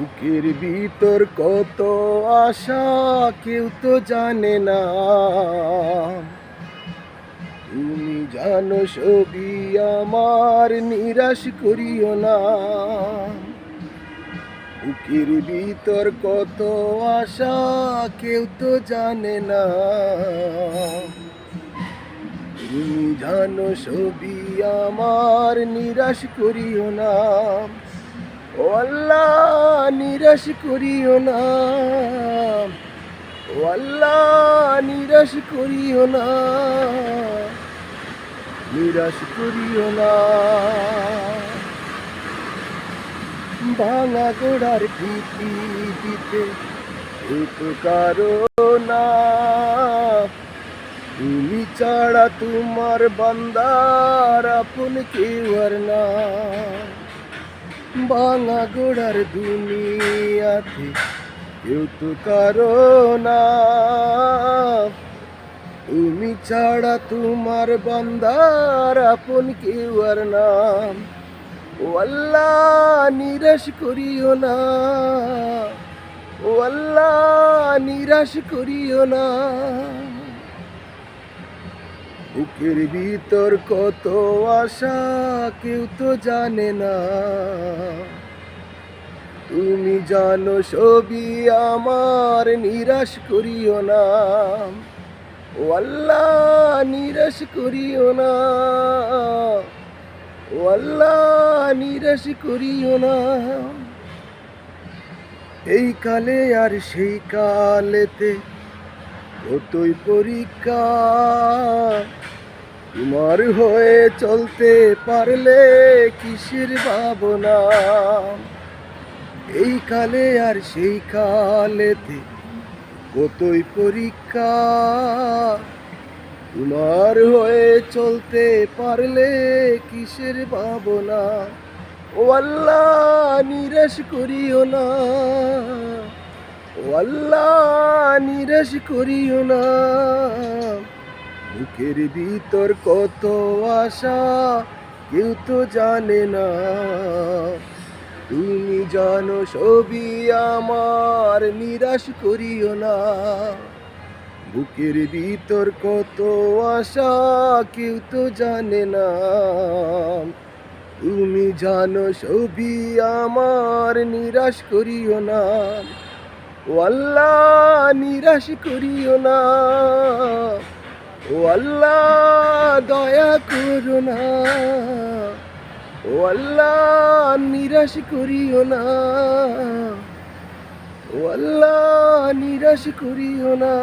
বুকের ভিতর কত আশা, কেউ তো জানে না। তুমি জানো ছবি আমার, নিরাশ করিও না। বুকের ভিতর কত আশা, কেউ তো জানে না। তুমি জানো ছবি আমার, নিরাশ করিও না। ও আল্লাহ, নিরাশ করিও না। ও আল্লাহ, নিরাশ করিও না। নিরাশ করিও না। ভাঙা গোড়ার পৃথিবীতে তো কারও না। তুমি ছাড়া তোমার বান্দার আপন কেউ না। ভাঙা গোড়ার দুনিয়াতে কেউ তো কারও না। তুমি ছাড়া তোমার বান্দার আপন কেউ আর নাম ও আল্লাহ, নিরাশ করিও না। ও আল্লাহ, নিরাশ করিও না। বুকের ভিতর কত আশা, কেউ তো জানে না। তুমি জানো ছবি আমার, নিরাশ করিও না। ও আল্লাহ, নিরাশ করিও না। ও আল্লাহ, নিরাশ করিও না। এই কালে আর সেই কালেতে কতই পরীক্ষা, তোমার হয়ে চলতে পারলে কিসের ভাবনা? এই কালে আর সেই কালেতে কতই পরীক্ষা? তোমার হয়ে চলতে পারলে কিসের ভাবনা? ও আল্লাহ, নিরাশ করিও না। আল্লাহ নিরাশ করিও না। বুকের ভিতর কত আশা, কেউ তো জানে না। তুমি জানো ছবি আমার, নিরাশ করিও না। বুকের ভিতর কত আশা, কেউ তো জানে না। তুমি জানো ছবি আমার, নিরাশ করিও না। ও আল্লাহ নিরাশ করিও না। ও আল্লাহ দয়া করো না। ও আল্লাহ নিরাশ করিও না। ও আল্লাহ নিরাশ করিও না।